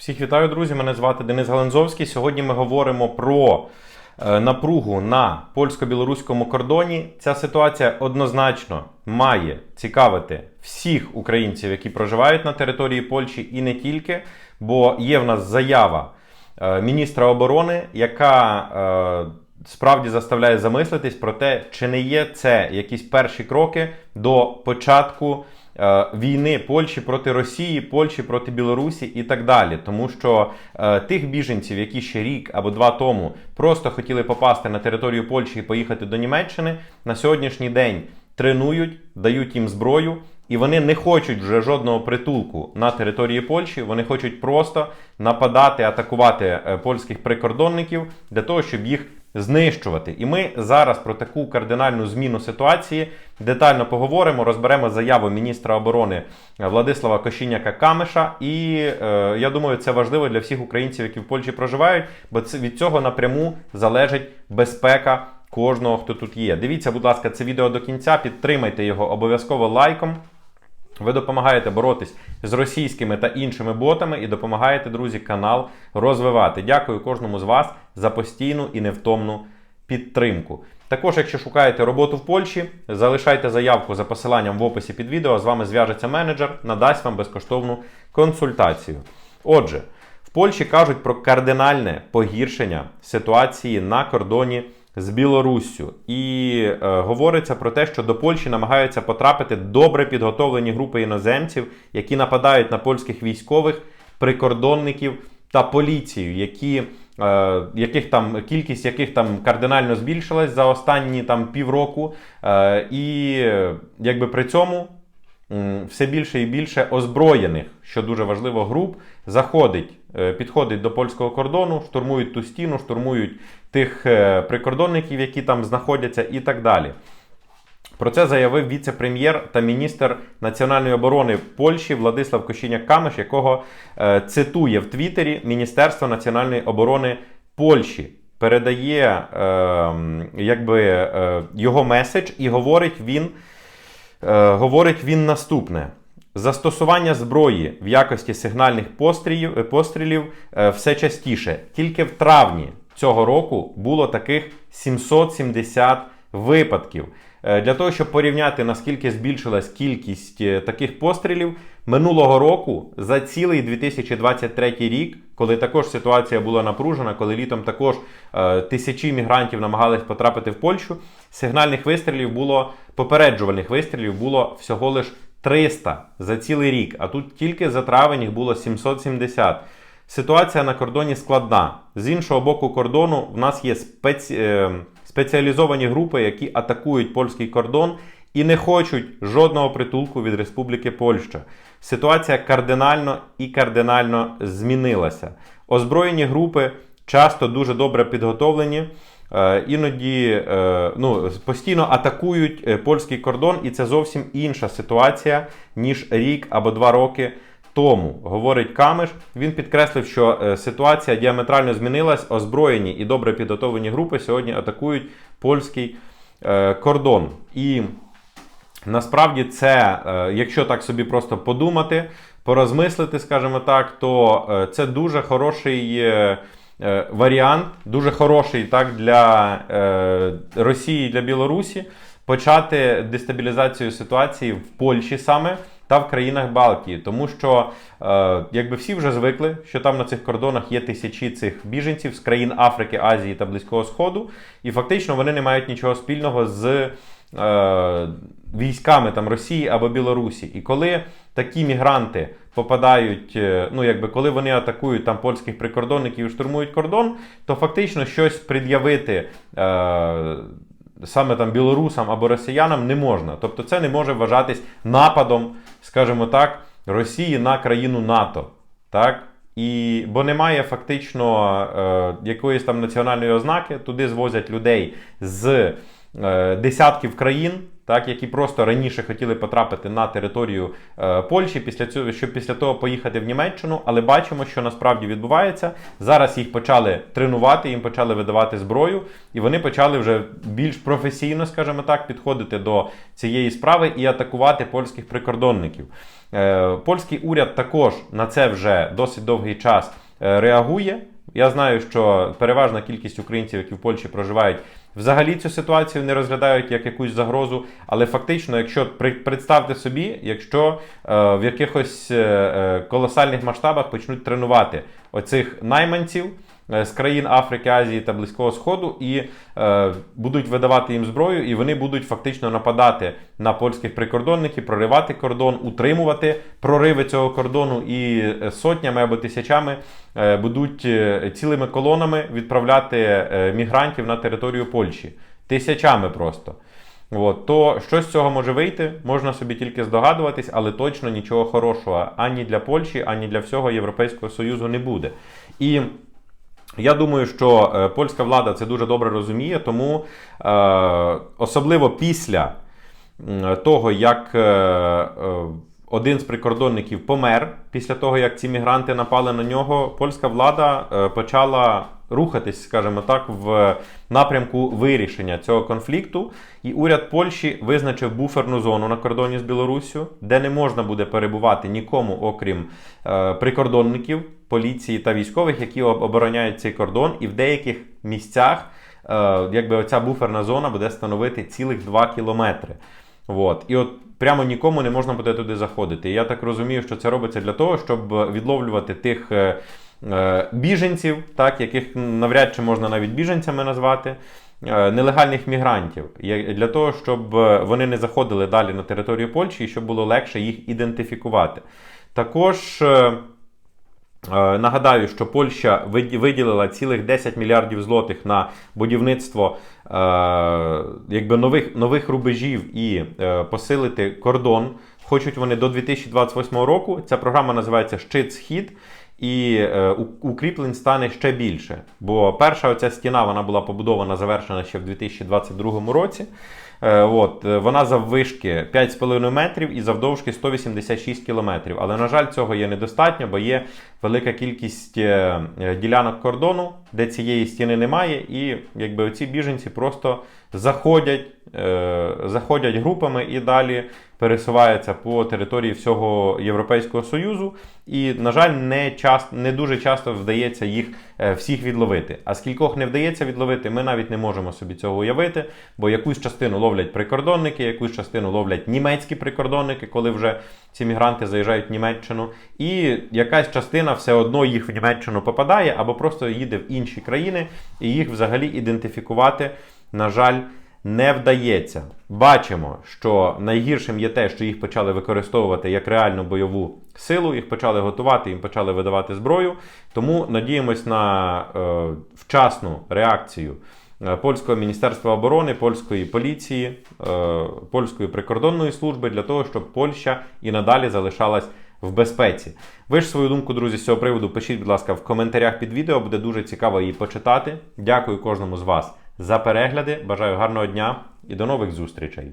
Всіх вітаю, друзі! Мене звати Денис Галанзовський. Сьогодні ми говоримо про е, напругу на польсько-білоруському кордоні. Ця ситуація однозначно має цікавити всіх українців, які проживають на території Польщі, і не тільки, бо є в нас заява е, міністра оборони, яка е, справді заставляє замислитись про те, чи не є це якісь перші кроки до початку війни Польщі проти Росії, Польщі проти Білорусі і так далі. Тому що е, тих біженців, які ще рік або два тому просто хотіли попасти на територію Польщі і поїхати до Німеччини, на сьогоднішній день тренують, дають їм зброю. І вони не хочуть вже жодного притулку на території Польщі. Вони хочуть просто нападати, атакувати е, польських прикордонників для того, щоб їх знищувати. І ми зараз про таку кардинальну зміну ситуації детально поговоримо. Розберемо заяву міністра оборони Владислава Кощіняка Камиша. І е, я думаю, це важливо для всіх українців, які в Польщі проживають, бо це від цього напряму залежить безпека кожного, хто тут є. Дивіться, будь ласка, це відео до кінця. Підтримайте його обов'язково лайком. Ви допомагаєте боротись з російськими та іншими ботами і допомагаєте, друзі, канал розвивати. Дякую кожному з вас за постійну і невтомну підтримку. Також, якщо шукаєте роботу в Польщі, залишайте заявку за посиланням в описі під відео. З вами зв'яжеться менеджер, надасть вам безкоштовну консультацію. Отже, в Польщі кажуть про кардинальне погіршення ситуації на кордоні з Білоруссю. І е, говориться про те, що до Польщі намагаються потрапити добре підготовлені групи іноземців, які нападають на польських військових, прикордонників та поліцію, які, е, яких там кількість яких там кардинально збільшилась за останні там півроку. Е, і е, якби при цьому все більше і більше озброєних, що дуже важливо, груп заходить, е, підходить до польського кордону, штурмують ту стіну, штурмують тих е, прикордонників, які там знаходяться, і так далі. Про це заявив віце-прем'єр та міністр національної оборони Польщі Владислав Кощіняк Камиш, якого е, цитує в Твіттері Міністерство національної оборони Польщі. Передає е, якби, е, його меседж і говорить він, говорить він наступне. Застосування зброї в якості сигнальних пострілів, пострілів е, все частіше. Тільки в травні цього року було таких 770 випадків. Е, Для того, щоб порівняти, наскільки збільшилась кількість е, таких пострілів, минулого року за цілий 2023 рік, коли також ситуація була напружена, коли літом також е, тисячі мігрантів намагались потрапити в Польщу, сигнальних вистрілів було, попереджувальних вистрілів було всього лиш 300 за цілий рік, а тут тільки за травень їх було 770. Ситуація на кордоні складна. З іншого боку кордону в нас є спеці... е, спеціалізовані групи, які атакують польський кордон і не хочуть жодного притулку від Республіки Польща. Ситуація кардинально і кардинально змінилася. Озброєні групи часто дуже добре підготовлені. Е, Іноді е, ну, постійно атакують е, польський кордон, і це зовсім інша ситуація, ніж рік або два роки тому, говорить Камиш. Він підкреслив, що ситуація діаметрально змінилась. Озброєні і добре підготовлені групи сьогодні атакують польський кордон. І насправді це, якщо так собі просто подумати, порозмислити, скажімо так, то це дуже хороший. Е, Варіант дуже хороший так для е, Росії і для Білорусі почати дестабілізацію ситуації в Польщі саме та в країнах Балтії, тому що е, якби всі вже звикли, що там на цих кордонах є тисячі цих біженців з країн Африки, Азії та Близького Сходу, і фактично вони не мають нічого спільного з військами там Росії або Білорусі. І коли такі мігранти попадають, е, ну якби коли вони атакують там польських прикордонників і штурмують кордон, то фактично щось пред'явити. Е, Саме там білорусам або росіянам не можна. Тобто це не може вважатись нападом, скажімо так, Росії на країну НАТО. Так? І, бо немає фактично е, якоїсь там національної ознаки, туди звозять людей з е, десятків країн, так, які просто раніше хотіли потрапити на територію е, Польщі, після цього, щоб після того поїхати в Німеччину, але бачимо, що насправді відбувається. Зараз їх почали тренувати, їм почали видавати зброю, і вони почали вже більш професійно, скажімо так, підходити до цієї справи і атакувати польських прикордонників. Е, Польський уряд також на це вже досить довгий час е, реагує. Я знаю, що переважна кількість українців, які в Польщі проживають, взагалі цю ситуацію не розглядають як якусь загрозу. Але фактично, якщо представте собі, якщо е, в якихось е, е, колосальних масштабах почнуть тренувати оцих найманців е, з країн Африки, Азії та Близького Сходу і е, будуть видавати їм зброю, і вони будуть фактично нападати на польських прикордонників, проривати кордон, утримувати прориви цього кордону і е, сотнями або тисячами е, будуть е, цілими колонами відправляти мігрантів на територію Польщі. Тисячами просто. От, то що з цього може вийти, можна собі тільки здогадуватись, але точно нічого хорошого ані для Польщі, ані для всього Європейського Союзу не буде. І я думаю, що е, польська влада це дуже добре розуміє, тому е, особливо після того, як е, е, один з прикордонників помер, після того, як ці мігранти напали на нього, польська влада е, почала рухатись, скажімо так, в напрямку вирішення цього конфлікту. І уряд Польщі визначив буферну зону на кордоні з Білоруссю, де не можна буде перебувати нікому, окрім е, прикордонників, поліції та військових, які обороняють цей кордон, і в деяких місцях е, якби оця буферна зона буде становити цілих 2 кілометри. От. І от прямо нікому не можна буде туди заходити. І я так розумію, що це робиться для того, щоб відловлювати тих е, е, біженців, так, яких навряд чи можна навіть біженцями назвати. е, Нелегальних мігрантів для того, щоб вони не заходили далі на територію Польщі і щоб було легше їх ідентифікувати. Також Нагадаю, що Польща виділила цілих 10 мільярдів злотих на будівництво якби нових, нових рубежів і е, посилити кордон. Хочуть вони до 2028 року. Ця програма називається Щит Схід. І е, укріплень стане ще більше. Бо перша оця стіна вона була побудована, завершена ще в 2022 році. Е, от, е, вона заввишки 5,5 метрів і завдовжки 186 кілометрів. Але, на жаль, цього є недостатньо, бо є велика кількість ділянок кордону, де цієї стіни немає, і якби оці біженці просто заходять, заходять групами і далі пересуваються по території всього Європейського Союзу. І, на жаль, не, час, не дуже часто вдається їх е, всіх відловити. А скількох не вдається відловити, ми навіть не можемо собі цього уявити, бо якусь частину ловлять прикордонники, якусь частину ловлять німецькі прикордонники, коли вже ці мігранти заїжджають в Німеччину. І якась частина все одно їх в Німеччину попадає або просто їде в інші країни, і їх взагалі ідентифікувати, на жаль, не вдається. Бачимо, що найгіршим є те, що їх почали використовувати як реальну бойову силу, їх почали готувати, їм почали видавати зброю. Тому надіємось на е, вчасну реакцію е, польського міністерства оборони, польської поліції, е, польської прикордонної служби для того, щоб Польща і надалі залишалась в безпеці. Ви ж свою думку, друзі, з цього приводу пишіть, будь ласка, в коментарях під відео. Буде дуже цікаво її почитати. Дякую кожному з вас за перегляди. Бажаю гарного дня і до нових зустрічей.